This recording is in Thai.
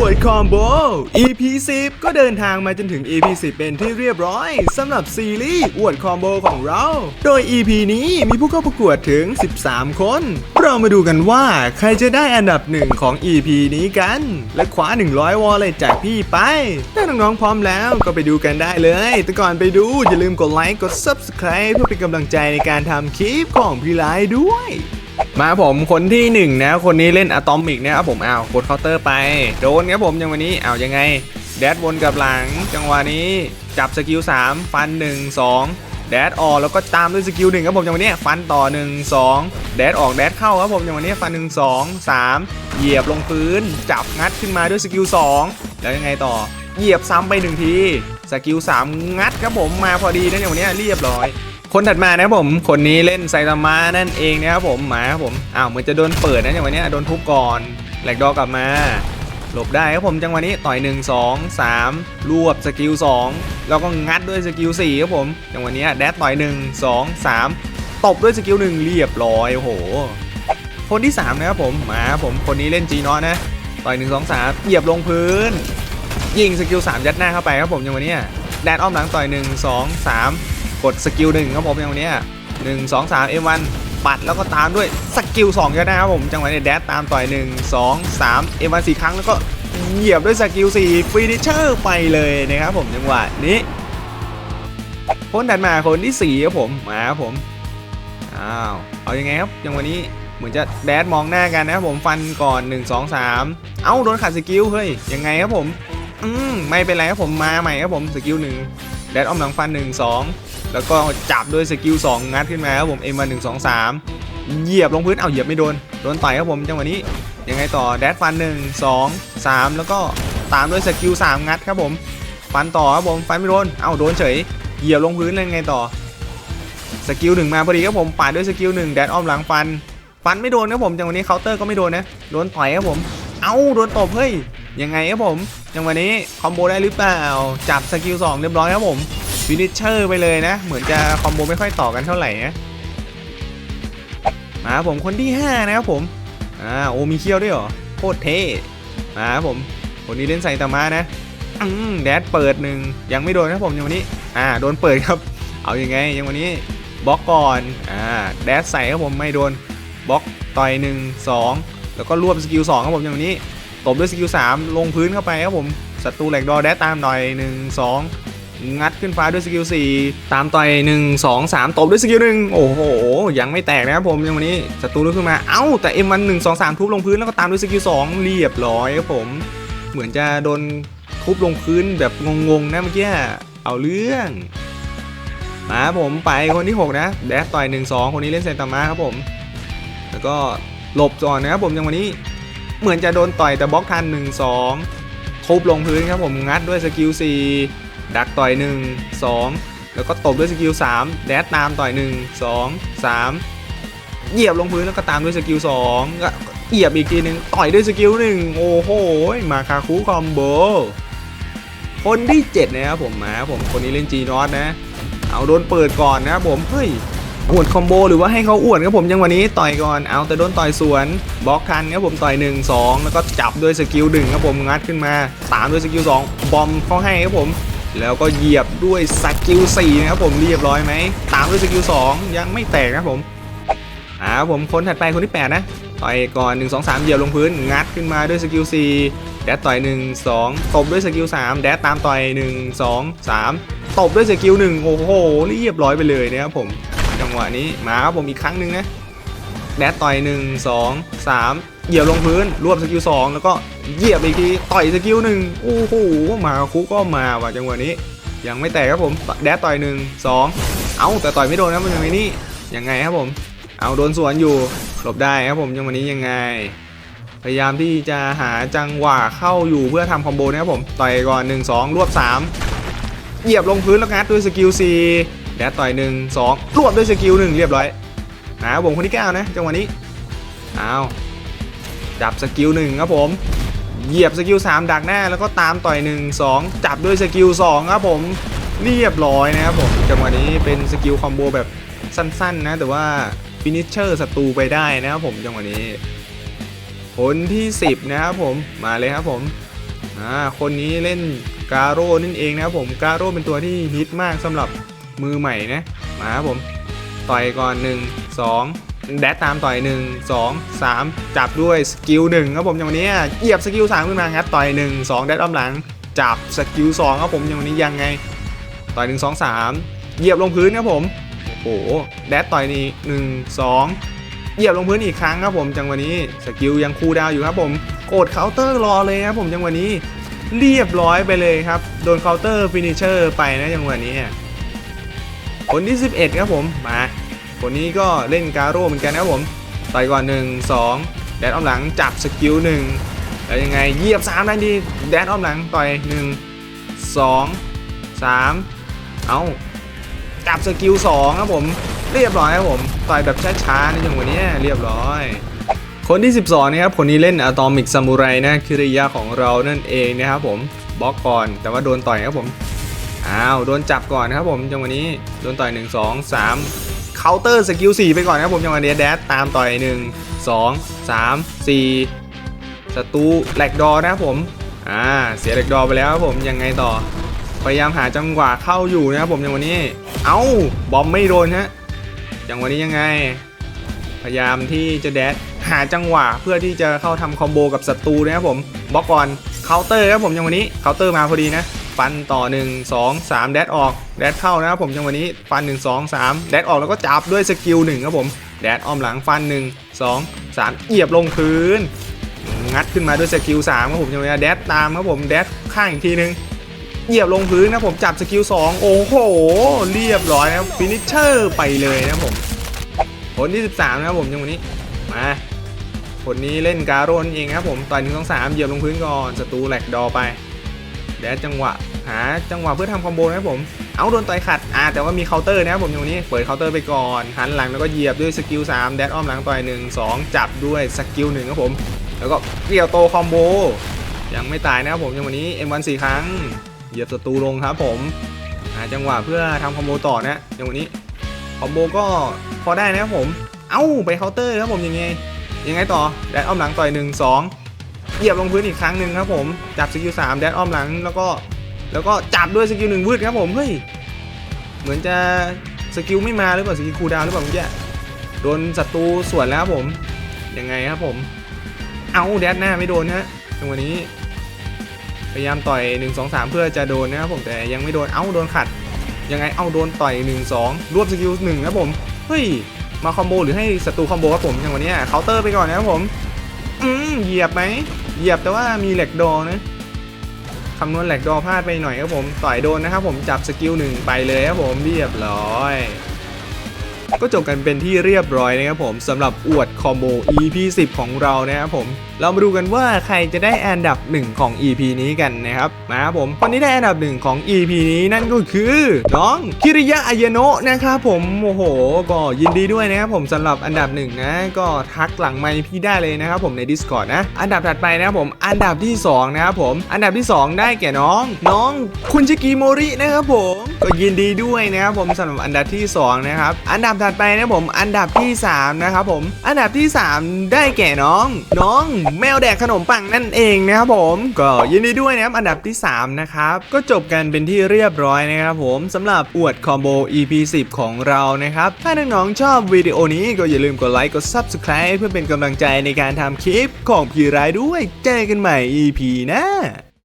อวดคอมโบ EP 10ก็เดินทางมาจนถึง EP 10เป็นที่เรียบร้อยสำหรับซีรีส์อวดคอมโบของเรา โดย EP นี้มีผู้เข้าประกวดถึง 13 คน เรามาดูกันว่าใครจะได้อันดับหนึ่งของ EP นี้กัน และคว้า 100 วอลเลยจากพี่ไป ถ้าน้องๆพร้อมแล้วก็ไปดูกันได้เลย แต่ก่อนไปดูอย่าลืมกดไลค์กด Subscribe เพื่อเป็นกำลังใจในการทำคลิปของพี่ไลด้วย มาผมคนที่หนึ่งนะคนนี้เล่นอะตอมิกนะครับผมอ้าวกดเคาน์เตอร์ไป โดนครับผมยังวันนี้อ้าวยังไง แดดวนกับหลัง จังหวะนี้จับสกิล3 ฟัน 1 2 แดดออกแล้วก็ตามด้วยสกิลหนึ่งครับผมจังหวะนี้ฟันต่อ 1 2 แดดออกแดดเข้าครับผมจังหวะนี้ฟัน 1 2 3 เหยียบลงพื้น จับงัดขึ้นมาด้วยสกิล2แล้วยังไงต่อเหยียบซ้ำไปหนึ่งทีสกิล3งัดครับผมมาพอดีนะอย่างวันนี้เรียบร้อย คนถัดมานะครับผม คนนี้เล่นไซตามะนั่นเองนะครับผมหมาครับผมอ้าวเหมือนจะโดนเปิดนะจังหวะเนี้โดนทุบก่อนแหลกดอกลับมา หลบได้ครับผมจังหวะนี้ต่อย1 2 3 รวบสกิล2แล้วก็งัดด้วยสกิล4ครับผมจังหวะนี้แดดต่อย 1 2 3 ตบด้วยสกิล1เรียบร้อยโอ้โหคนที่ 3 นะครับผมหมาผมคนนี้เล่นจีนอนะต่อย1 2 3เหยียบลงพื้น ยิงสกิล3ยัดหน้าเข้าไปครับผมจังหวะนี้แดดอ้อมหลังต่อย 1 2 3 กดสกิลหนึ่งครับผมอย่างวันนี้หนึ่งสองสามเอ็มวันปัดแล้วก็ตามด้วยสกิลสองก็ได้ครับผมจังหวะนี้แดดตามต่อยหนึ่งสองสามเอ็มวันสี่ครั้งแล้วก็เหยียบด้วยสกิลสี่ฟินิชเชอร์ไปเลยนะครับผมจังหวะนี้คนถัดมาคนที่สี่ครับผมมาครับผมอ้าวเอายังไงครับจังหวะนี้เหมือนจะแดดมองหน้ากันนะครับผมฟันก่อน 1 2 3 เอ้าโดนขัดสกิลเฮ้ยยังไงครับผมอืมไม่เป็นไรครับผมมาใหม่ครับผมสกิลหนึ่งแดดอ้อมหลังฟัน 1 2 แล้วก็จับด้วยสกิล2งัดขึ้นมาครับผมเอ็มมาหนึ่งสองสามเหยียบลงพื้นเอาเหยียบไม่โดนโดนต่อยครับผมจังหวะนี้ยังไงต่อแดดฟัน1 2 3แล้วก็ตามด้วยสกิล3งัดครับผมฟันต่อครับผมฟันไม่โดนเอาโดนเฉยเหยียบลงพื้นเลยไงต่อสกิลหนึ่งมาพอดีครับผมปาดด้วยสกิลหนึ่งแดดอ้อมหลังฟันฟันไม่โดนครับผมจังหวะนี้เคาน์เตอร์ก็ไม่โดนนะโดนต่อยครับผมเอาโดนตบเฮ้ยยังไงครับผมจังหวะนี้คอมโบได้หรือเปล่าจับสกิล2เรียบร้อยครับผม ฟินิชเชอร์ไปเลยนะ เหมือนจะคอมโบไม่ค่อยต่อกันเท่าไหร่นะมาครับผมคนที่ 5 นะครับผมอ่าโอมีเคียวด้วยเหรอโคตรเท่มาครับผมคนนี้เล่นไซตามะนะอืมแดดเปิดหนึ่งยังไม่โดนครับผมยังวันนี้อ่าโดนเปิดครับ เอาอยัางไงยังวันนี้บล็อกก่อนอ่าแดดใส่ครับผมไม่โดนบล็อกต่อยหนึ่งสองแล้วก็รวบสกิลสองครับผมอย่างวันนี้ตบด้วยสกิลสามลงพื้นเข้าไปครับผมศัตรูแหลกดอแดดตามหน่อยหนึ่งสอง งัดขึ้นฟ้าด้วยสกิล4ตามต่อย1 2 3 ตบด้วยสกิลหนึ่งโอ้โห ยังไม่แตกนะครับผมยังวันนี้ศัตรูลุกขึ้นมา เอ้า แต่ M1 1 2 3ทุบลงพื้นแล้วก็ตามด้วยสกิล2เรียบร้อยครับผม เหมือนจะโดนทุบลงพื้นแบบงงๆนะเมื่อกี้เอาเรื่องมาครับผมไปคนที่ 6 นะ แดดต่อย1 2 คนนี้เล่นเซนตามาครับผม แล้วก็หลบก่อนนะครับผมยังวันนี้เหมือนจะโดนต่อยแต่บล็อกทัน 1 2 ทุบลงพื้นครับผมงัดด้วยสกิล4 ดักต่อย 1 2 แล้วก็ตบด้วยสกิล3แดดตามต่อย 1 2 3 เหยียบลงพื้นแล้วก็ตามด้วยสกิล2ก็เหยียบอีกทีหนึ่งต่อยด้วยสกิล1โอ้โห มาคาคุคอมโบ คนที่ 7 นะครับผมมาผมคนนี้เล่นจีนอสนะ เอาโดนเปิดก่อนนะครับผม เฮ้ยอวดคอมโบหรือว่าให้เขาอวดครับผมยังวันนี้ต่อยก่อนเอาแต่โดนต่อยสวนบล็อกทันครับผมต่อย 1 2 แล้วก็จับด้วยสกิล1ครับผมงัดขึ้นมาตามด้วยสกิล2บอมเขาให้ครับผม แล้วก็เหยียบด้วยสกิล4นะครับผมเรียบร้อยไหมตามด้วยสกิล2ยังไม่แตกนะผมอ่าผมคนถัดไปคนที่ 8 นะต่อยก่อน 1 2 3 เหยียบลงพื้น งัดขึ้นมาด้วยสกิล4แดดต่อย 1 2 ตบด้วยสกิล3แดดตามต่อย 1 2 3 ตบด้วยสกิล1โอ้โหเรียบร้อยไปเลยนะครับผมจังหวะนี้มาครับผมอีกครั้งหนึ่งนะแดดต่อย 1 2 3 เหยียบลงพื้นรวบสกิล2แล้วก็เหยียบอีกทีต่อยสกิลหนึ่งโอ้โหมาคุกก็มาว่ะจังหวะนี้ ยังไม่แตกครับผมแดดต่อย1 2เอาแต่ต่อยไม่โดนนะมันยังไงนี่ยังไงครับผม เอาโดนสวนอยู่หลบได้ครับผมจังหวะนี้ยังไง พยายามที่จะหาจังหวะเข้าอยู่เพื่อทำคอมโบนะครับผมต่อยก่อน 1 2 รวบ 3 เหยียบลงพื้นแล้วงัดด้วยสกิล4แดดต่อย 1 2 รวบด้วยสกิล1เรียบร้อยนะครับผมคนที่9นะจังหวะนี้เอา จับสกิล1ครับผมเหยียบสกิล3ดักหน้าแล้วก็ตามต่อย1 2 จับด้วยสกิล2ครับผมเรียบร้อยนะครับผมจังหวะนี้เป็นสกิลคอมโบแบบสั้นๆนะแต่ว่าฟินิชเชอร์ศัตรูไปได้นะครับผมจังหวะนี้คนที่ 10 นะครับผมมาเลยครับผมอ่าคนนี้เล่นกาโร่นั่นเองนะครับผมกาโร่เป็นตัวที่ฮิตมากสำหรับมือใหม่นะมาครับผมต่อยก่อน 1 2 แดดตามต่อย1 2 3จับด้วยสกิล1ครับผมอย่างวันนี้เหยียบสกิล3ขึ้นมาครับต่อย1 2แดดอ้อมหลัง จับสกิล2ครับผมอย่างวันนี้ยังไง ต่อย1 2 3เหยียบลงพื้นครับผมโอ้โหแดดต่อยนี่1 2เหยียบลงพื้นอีกครั้งครับผมจังวะนี้สกิลยังคูลดาวอยู่ครับผมกดเคาน์เตอร์รอเลยครับผมจังวะนี้เรียบร้อยไปเลยครับ โดนเคาน์เตอร์ฟินิชเชอร์ไปนะจังหวะนี้คนที่ 11 ครับผม มา คนนี้ก็เล่นการโร่เหมือนกันนะครับผมต่อยก่อน1 2แดดอ้อมหลังจับสกิล1แล้วยังไงเหยียบ3ได้ดีแดดอ้อมหลังต่อย1 2 3เอาจับสกิล2ครับผมเรียบร้อยครับผมต่อยแบบช้าๆในจังหวะนี้เรียบร้อยคนที่ 12นะครับคนนี้เล่นอะตอมิกซามูไรนะคิริยะของเรานั่นเองนะครับผมบล็อกก่อนแต่ว่าโดนต่อยครับผมอ้าวโดนจับก่อนนะครับผมจังหวะนี้โดนต่อย 1 2 3 เคาน์เตอร์สกิล4ไปก่อนนะครับผมจังหวะนี้แดดตามต่อย1 2 3 4ศัตรูแหลกดอนะครับผมอ่าเสียแหลกดอไปแล้วครับผมยังไงต่อ พยายามหาจังหวะเข้าอยู่นะครับผมจังหวะนี้ เอ้าบอมไม่โดนฮะจังหวะนี้ยังไง พยายามที่จะแดดหาจังหวะเพื่อที่จะเข้าทำคอมโบกับศัตรูนะครับผมบล็อกก่อนเคาน์เตอร์ครับผมจังหวะนี้เคาน์เตอร์มาพอดีนะ ฟันต่อ 1 2 3 แดดออก แดดเข้านะครับผมจังหวะนี้ฟัน 1 2 3 แดดออกแล้วก็จับด้วยสกิล1ครับผม แดดอ้อมหลังฟัน 1 2 3เหยียบลงพื้น งัดขึ้นมาด้วยสกิล3ครับผมจังหวะนี้แดดตามครับผมแดดข้างอีกทีนึงเหยียบลงพื้นนะผมจับสกิล2โอ้โห เรียบร้อยนะฟินิชเชอร์ไปเลยนะผมคนที่ 13 นะครับผมจังหวะนี้มาคนนี้เล่นการโรนเองครับผมต่อยหนึ่งสองสามเหยียบลงพื้นก่อนศัตรูแหลกดอไป แดดจังหวะหาจังหวะเพื่อทำคอมโบนะครับผม เอาโดนต่อยขัดอ่าแต่ว่ามีเคาน์เตอร์นะครับผมจังวะนี้เปิดเคาน์เตอร์ไปก่อนหันหลังแล้วก็เหยียบด้วยสกิล3แดดอ้อมหลังต่อย1 2 จับด้วยสกิล1ครับผม แล้วก็เกี่ยวโตคอมโบยังไม่ตายนะครับผมจังหวะนี้ M1 4 ครั้ง เหยียบศัตรูลงครับผมหาจังหวะเพื่อทำคอมโบต่อนะอย่างวันนี้คอมโบก็พอได้นะครับผม เอ้าไปเคาน์เตอร์ครับผมยังไงยังไงต่อแดดอ้อมหลังต่อยหนึ่งสอง เหยียบลงพื้นอีกครั้งหนึ่งครับผม จับสกิลสามแดดอ้อมหลังแล้วก็แล้วก็จับด้วยสกิลหนึ่งวืดครับผมเฮ้ยเหมือนจะสกิลไม่มาหรือเปล่าสกิลคูลดาวน์หรือเปล่าเมื่อกี้โดนศัตรูสวนแล้วครับผมยังไงครับผม เอาแดดหน้าไม่โดนฮะจังหวะนี้ พยายามต่อย 1 2 3 เพื่อจะโดนนะครับผมแต่ยังไม่โดนเอ้าโดนขัด ยังไงเอ้าโดนต่อย 1 2 รวบสกิล1ครับผมเฮ้ยมาคอมโบหรือให้ศัตรูคอมโบครับผมอย่างวันนี้เคาน์เตอร์ไปก่อนนะครับผมอืมเหยียบไหม เหยียบแต่ว่ามีแหลกดอนะคำนวณแหลกดอพลาดไปหน่อยครับผม ต่อยโดนนะครับผมจับสกิลหนึ่งไปเลยครับผมเรียบร้อย ก็จบกันเป็นที่เรียบร้อยนะครับผมสำหรับอวดคอมโบ EP 10 ของเรานะครับผม เรามาดูกันว่าใครจะได้อันดับ 1 ของ EP นี้กันนะครับมาครับผมคนที่ได้อันดับ 1 ของ EP นี้นั่นก็คือน้องคิริยะอายโนะนะครับผมโอ้โห ก็ยินดีด้วยนะครับผมสำหรับอันดับหนึ่งนะก็ทักหลังไมค์พี่ได้เลยนะครับผมใน Discord นะ อันดับถัดไปนะครับผมอันดับที่สองนะครับผม อันดับที่สองได้แก่น้อง น้องคุณชิกิโมรินะครับผมก็ยินดีด้วยนะครับผมสำหรับอันดับที่สองนะครับ อันดับถัดไปนะผมอันดับที่สามนะครับผม อันดับที่สามได้แก่น้อง น้องแมวแดกขนมปังนั่นเองนะครับผม ก็ยินดีด้วยนะครับอันดับที่ 3 นะครับ ก็จบกันเป็นที่เรียบร้อยนะครับผมสำหรับอวดคอมโบ EP 10 ของเรานะครับ ถ้าน้องๆชอบวิดีโอนี้ก็อย่าลืมกดไลค์กด Subscribe เพื่อเป็นกำลังใจในการทำคลิปของพี่รายด้วยเจอกันใหม่ EP หน้า